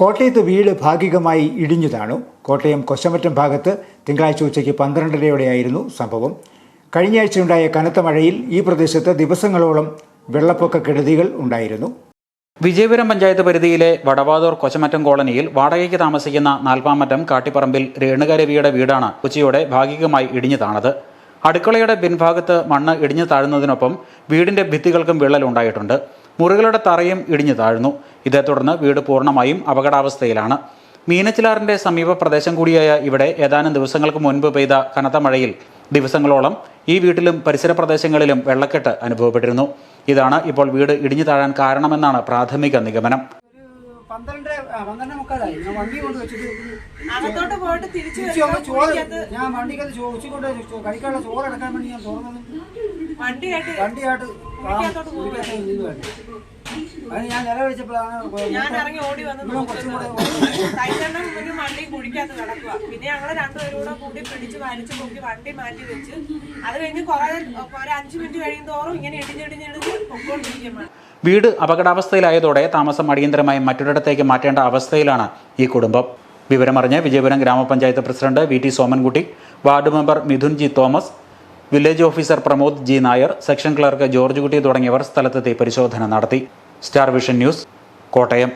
കോട്ടയത്ത് വീട് ഭാഗികമായി ഇടിഞ്ഞു താണു കോട്ടയം കൊശമറ്റം ഭാഗത്ത് തിങ്കളാഴ്ച ഉച്ചയ്ക്ക് പന്ത്രണ്ടരയോടെയായിരുന്നു സംഭവം. കഴിഞ്ഞയാഴ്ചയുണ്ടായ കനത്ത മഴയിൽ ഈ പ്രദേശത്ത് ദിവസങ്ങളോളം വെള്ളപ്പൊക്ക കെടുതികൾ ഉണ്ടായിരുന്നു. വിജയപുരം പഞ്ചായത്ത് പരിധിയിലെ വടവാതൂർ കൊച്ചമറ്റം കോളനിയിൽ വാടകയ്ക്ക് താമസിക്കുന്ന നാൽപ്പാമറ്റം കാട്ടിപ്പറമ്പിൽ രേണുകരവിയുടെ വീടാണ് ഉച്ചയോടെ ഭാഗികമായി ഇടിഞ്ഞു താണത് അടുക്കളയുടെ പിൻഭാഗത്ത് മണ്ണ് ഇടിഞ്ഞു താഴുന്നതിനൊപ്പം വീടിന്റെ ഭിത്തികൾക്കും വിള്ളലുണ്ടായിട്ടുണ്ട് മുറികളുടെ തറയും ഇടിഞ്ഞു താഴ്ന്നു. ഇതേ തുടർന്ന് വീട് പൂർണമായും അപകടാവസ്ഥയിലാണ്. മീനച്ചിലാറിന്റെ സമീപ പ്രദേശം കൂടിയായ ഇവിടെ ഏതാനും ദിവസങ്ങൾക്ക് മുൻപ് പെയ്ത കനത്ത മഴയിൽ ദിവസങ്ങളോളം ഈ വീട്ടിലും പരിസര പ്രദേശങ്ങളിലും വെള്ളക്കെട്ട് അനുഭവപ്പെട്ടിരുന്നു. ഇതാണ് ഇപ്പോൾ വീട് ഇടിഞ്ഞു താഴാൻ കാരണമെന്നാണ് പ്രാഥമിക നിഗമനം. കൊണ്ട് അകത്തോട്ട് പോയിട്ട് തിരിച്ചു ഞാൻ വണ്ടിക്കകത്ത് ചോ ഉച്ചക്കൊണ്ട് ചോ- കഴിക്കാനുള്ള ചോറ് എടുക്കാൻ വേണ്ടി ഞാൻ തുറന്നത് വണ്ടിയായിട്ട് വണ്ടിയായിട്ട് അതിന് ഞാൻ നിലവിളിച്ചപ്പോഴാണ് ഞാൻ ഇറങ്ങി ഓടി വന്ന് കൂടെ കൈതണ്ണം വണ്ടി കുഴിക്കകത്ത് കിടക്കുക പിന്നെ ഞങ്ങൾ രണ്ടുപേരും കൂടെ കൂടി പിടിച്ച് വലിച്ചു പൊക്കി വണ്ടി മാറ്റി വെച്ച്. അത് കഴിഞ്ഞ് കുറെ ഒരു അഞ്ചു മിനിറ്റ് കഴിയും തോറും ഇങ്ങനെ ഇടിഞ്ഞിടിഞ്ഞിടിഞ്ഞ് പൊക്കോണ്ടിരിക്കും വീട് അപകടാവസ്ഥയിലായതോടെ താമസം അടിയന്തരമായി മറ്റൊരിടത്തേക്ക് മാറ്റേണ്ട അവസ്ഥയിലാണ് ഈ കുടുംബം. വിവരമറിഞ്ഞ് വിജയപുരം ഗ്രാമപഞ്ചായത്ത് president V T Somankutty ward member Mithun G Thomas village officer Pramod G Nair section clerk George Kutty തുടങ്ങിയവർ സ്ഥലത്തെത്തി പരിശോധന നടത്തി. Star Vision News Kottayam.